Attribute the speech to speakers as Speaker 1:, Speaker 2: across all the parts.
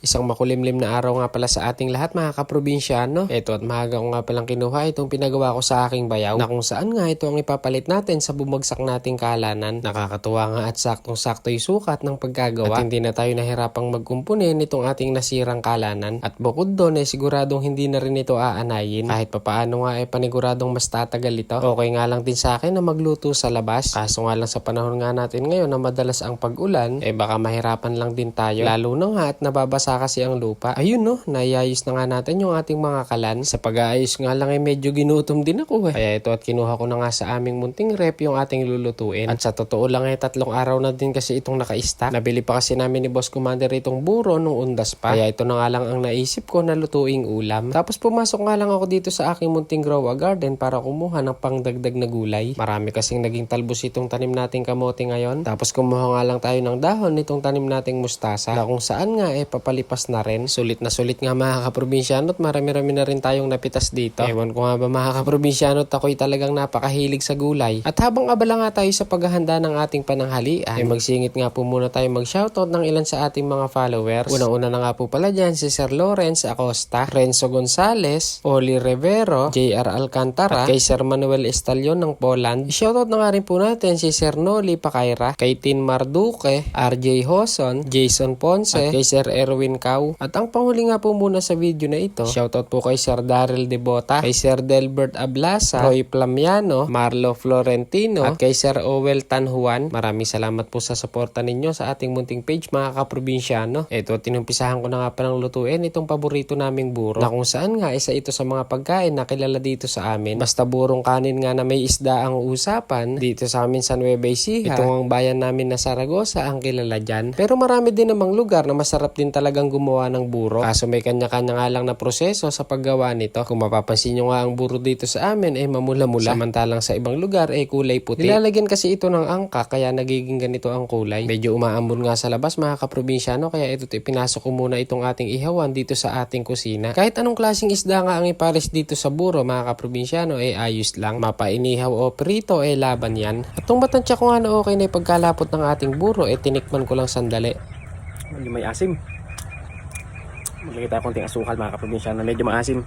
Speaker 1: Isang makulimlim na araw nga pala sa ating lahat mga kaprobinsyano. Ito at maaga ko nga palang kinuha itong pinagawa ko sa aking bayaw na kung saan nga ito ang ipapalit natin sa bumagsak nating kalanan. Nakakatuwa nga at saktong-sakto yung sukat ng pagkagawa at hindi na tayo nahirapang magkumpunin itong ating nasirang kalanan. At bukod doon ay siguradong hindi na rin ito aanayin. Kahit papaano nga ay paniguradong mas tatagal ito. Okay nga lang din sa akin na magluto sa labas. Kaso nga lang sa panahon nga natin ngayon na madalas ang pag-ulan, eh baka mahirapan lang din tayo. Lalo na nga at nababasa kasi ang lupa. Ayun no, naiayos na nga natin yung ating mga kalan. Sa pag-aayos nga lang ay medyo ginutom din ako eh. Kaya ito at kinuha ko na nga sa aming munting rep yung ating lulutuin. At sa totoo lang ay tatlong araw na din kasi itong naka-stack. Nabili pa kasi namin ni Boss Commander itong buro nung undas pa. Kaya ito na nga lang ang naisip ko na lutuing ulam. Tapos pumasok nga lang ako dito sa aking munting grow a garden para kumuha ng pangdagdag na gulay. Marami kasing naging talbos itong tanim nating kamote ngayon. Tapos kumuha nga lang tayo ng dahon nitong tanim nating mustasa. Na kung saan nga eh papalipas na rin. Sulit na sulit nga mga kaprobinsyano at marami-rami na rin tayong napitas dito. Ewan ko nga ba mga kaprobinsyano at ako'y talagang napakahilig sa gulay. At habang abala nga tayo sa paghahanda ng ating pananghalian, ay magsingit nga po muna tayo mag-shoutout ng ilan sa ating mga followers. Unang-una na nga po pala dyan si Sir Lawrence Acosta, Renzo Gonzales, Oli Rivero, JR Alcantara, at kay Sir Manuel Estalyon ng Poland. Shoutout na nga rin po natin si Sir Noli Pakaira, kay Tin Marduque, RJ Hoson, Jason Ponce, at kay Sir Erwin Cau. At ang panghuli nga po muna sa video na ito, shoutout po kay Sir Daryl Debota, kay Sir Delbert Ablasa, Roy Plamiano, Marlo Florentino, at kay Sir Owel Tanhuan. Maraming salamat po sa suporta ninyo sa ating munting page mga kaprobinsyano. Ito, tinumpisahan ko na nga palang lutuin itong paborito naming buro na kung saan nga isa ito sa mga pagkain na kilala dito sa amin. Basta burong kanin nga na may isda ang usapan dito sa amin sa Nueva Ecija. Ito ang bayan namin na Saragosa ang kilala dyan. Pero marami din namang lugar na masarap din talagang gumawa ng buro. Kaso may kanya-kanya nga lang na proseso sa paggawa nito. Kung mapapansin nyo nga ang buro dito sa amin ay mamula-mula. Samantalang sa ibang lugar ay kulay puti. Nilalagyan kasi ito ng angka kaya nagiging ganito ang kulay. Medyo umaambon nga sa labas mga kaprobinsyano kaya ito pinasok ko muna itong ating ihawan dito sa ating kusina. Kahit anong klaseng isda nga ang ipares dito sa buro mga kaprobinsyano ay ayos lang. Mapainihaw o prito ay laban yan. At itong matansya ko nga na okay na ipagkalapot ng ating buro ay tinikman ko lang sandali.
Speaker 2: Medyo may asim. Maglagay tayo konting asukal mga kaprobinsya na medyo maasim.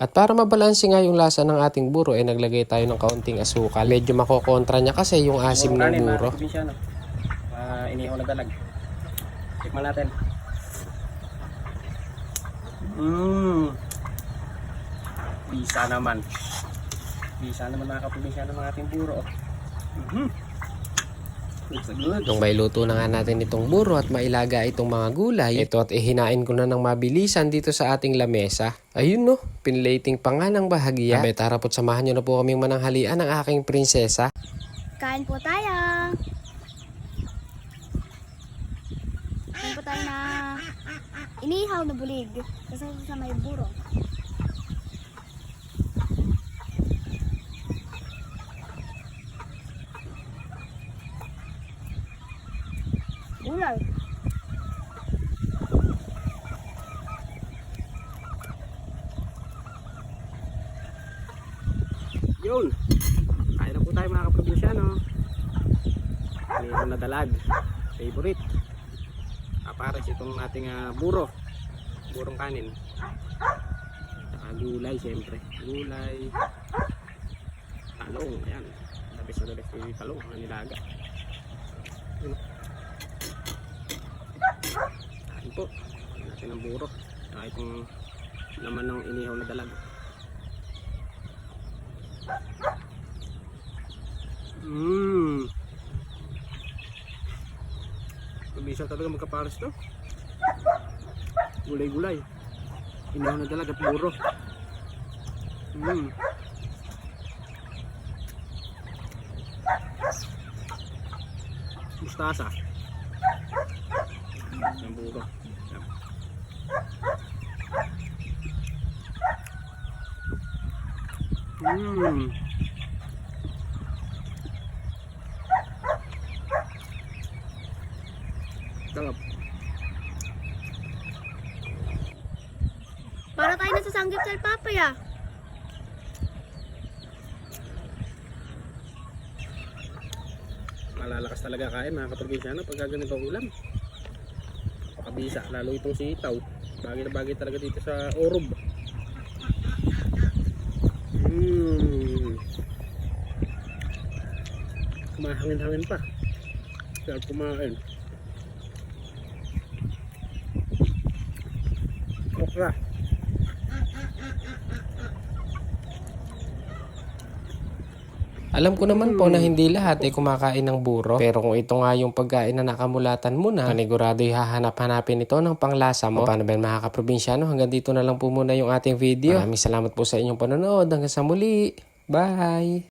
Speaker 1: At para mabalanse nga yung lasa ng ating buro, eh naglagay tayo ng kaunting asukal. Medyo makokontra niya kasi yung asim ng buro.
Speaker 2: Uh, inihaw na dalag. Tikman natin. Mmm. Bisa naman. Bisa naman mga kaprobinsya ng ating buro. Mhm.
Speaker 1: Nung may luto na nga natin itong buro at mailaga itong mga gulay, ito at ihinain ko na ng mabilisan dito sa ating lamesa. Ayun no, pinlating pa nga ng bahagya. Abe, tara po't samahan nyo na po kaming mananghalian ng aking prinsesa.
Speaker 3: Kain po tayo. Kain po tayo na inihaw na bulig. Kasi sa may buro. Gulay.
Speaker 2: Yun. Kain na po tayo mga kaprobinsya no. Inihaw na dalag. Favorite. Apares itong ating ah, buro. Burong kanin. Saka gulay siyempre. Gulay. Talong. Ayan. Labis na labis yung talong. Ang nilaga. Yun. Kain po. Kain natin ang buro. Saka itong laman ng inihaw na dalag. Mmm. Mabisa talaga magkapares to. Gulay-gulay. Inaw na talaga puro. Mmm. Mustasa. Ang buro. Mmm. Sarap.
Speaker 3: Para tayo nasasanggip sa papaya.
Speaker 2: Malalakas talaga kain mga kaprobinsya no pag ganito ang ulam. kabisa lalo itong sitaw bagay na bagay talaga dito sa orob mm. kumahangin-hangin pa sarap kumain okra
Speaker 1: Alam ko naman po na hindi lahat ay kumakain ng buro. Pero kung ito nga yung pagkain na nakamulatan mo na, panigurado hahanap-hanapin ito ng panglasa mo. O paano ba yan, mga kaprobinsyano? Hanggang dito na lang po muna yung ating video. Maraming salamat po sa inyong panonood. Hanggang sa muli. Bye!